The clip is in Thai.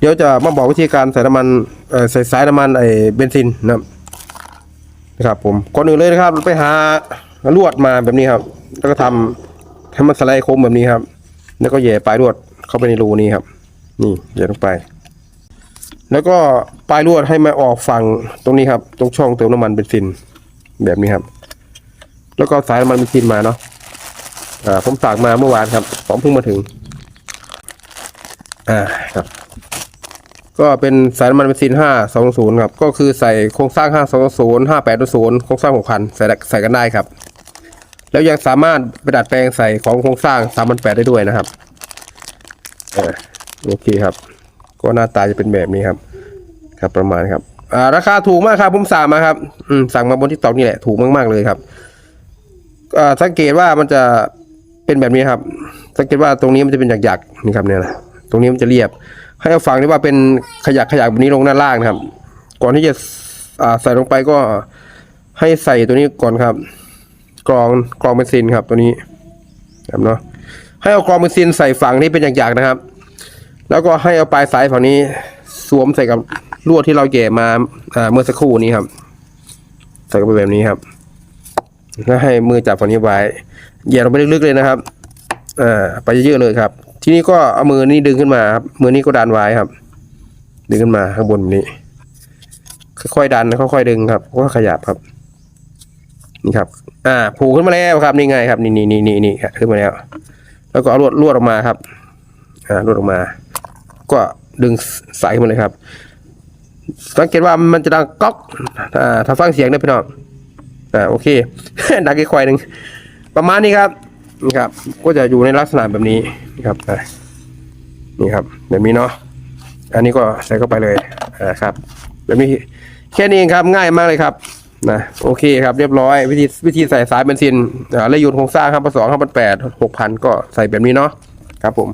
เดี๋ยวจะมาบอกวิธีการใส่น้ำมันใส่สายน้ำมันไอเบนซินนะครับนะครับผมก่อนอื่นเลยนะครับไปหาลวดมาแบบนี้ครับ แล้วก็ทำให้มันสไลด์โค้งแบบนี้ครับ แล้วก็แหย่ปลายลวดเข้าไปในรูนี้ครับ นี่แหย่ลงไป แล้วก็ปลายลวดให้มาออกฝั่งตรงนี้ครับ ตรงช่องเติมน้ำมันเบนซินแบบนี้ครับ แล้วก็สายน้ำมันเบนซินมาเนาะอ่าผมสั่งมาเมื่อวานครับผมเพิ่งมาถึง อ่าครับ ก็เป็นสายน้ำมันเบนซิน 520 ครับ ก็คือใส่โครงสร้าง 520 580โครงสร้าง6,000ใส่ใส่กันได้ครับ แล้วยังสามารถไปดัดแปลงใส่ของโครงสร้าง 3,800 ได้ด้วยนะครับโอเคครับ ก็หน้าตาจะเป็นแบบนี้ครับ ครับประมาณครับอ่าราคาถูกมากครับผมสั่งมาครับ อืมสั่งมาบนที่ตอกนี่แหละ ถูกมากๆเลยครับอ่าสังเกตว่ามันจะเป็นแบบนี้ครับ สังเกตว่าตรงนี้มันจะเป็นหยักๆนี่ครับเนี่ยนะตรงนี้มันจะเรียบ ให้เอาฝั่งที่ว่าเป็นขยักขยักแบบนี้ลงด้านล่างนะครับ ก่อนที่จะอ่าใส่ลงไปก็ให้ใส่ตัวนี้ก่อนครับ กรองกรองเบนซินครับตัวนี้ครับเนาะให้เอากรองเบนซินใส่ฝั่งที่เป็นหยักๆนะครับ แล้วก็ให้เอาปลายสายฝั่งนี้สวมใส่กับลวดที่เราแย่มาอ่าเมื่อสักครู่นี้ครับ ใส่เข้าไปแบบนี้ครับแล้วให้มือจับฝั่งนี้ไว้แย่ลงไปลึกๆเลยนะครับอ่าไปเยอะๆเลยครับ ทีนี้ก็เอามือนี้ดึงขึ้นมาครับมือนี้ก็ดันไว้ครับ ดึงขึ้นมาข้างบนนี้ ค่อยๆดันค่อยๆดึงครับก็ขยับครับ นี่ครับ อ่า ผูกขึ้นมาแล้วครับนี่ไงครับ นี่นี่นี่นี่นี่ขึ้นมาแล้ว แล้วก็เอาลวดลวดออกมาครับ อ่าลวดออกมา ก็ดึงสายขึ้นมาเลยครับ สังเกตว่ามันจะดังก๊อก อ่าถ้าฟังเสียงนะพี่น้องอ่าโอเค ดังอีกควายหนึ่งประมาณนี้ครับ นี่ครับ ก็จะอยู่ในลักษณะแบบนี้นะครับนี่ครับแบบนี้เนาะอันนี้ก็ใส่เข้าไปเลยนะครับ แบบนี้แค่นี้เองครับง่ายมากเลยครับนะโอเคครับเรียบร้อย วิธีวิธีใส่สายเบนซินอ่าและยูนโครงสร้างครับสองห้าพันแปดหกพันก็ใส่แบบนี้เนาะครับผม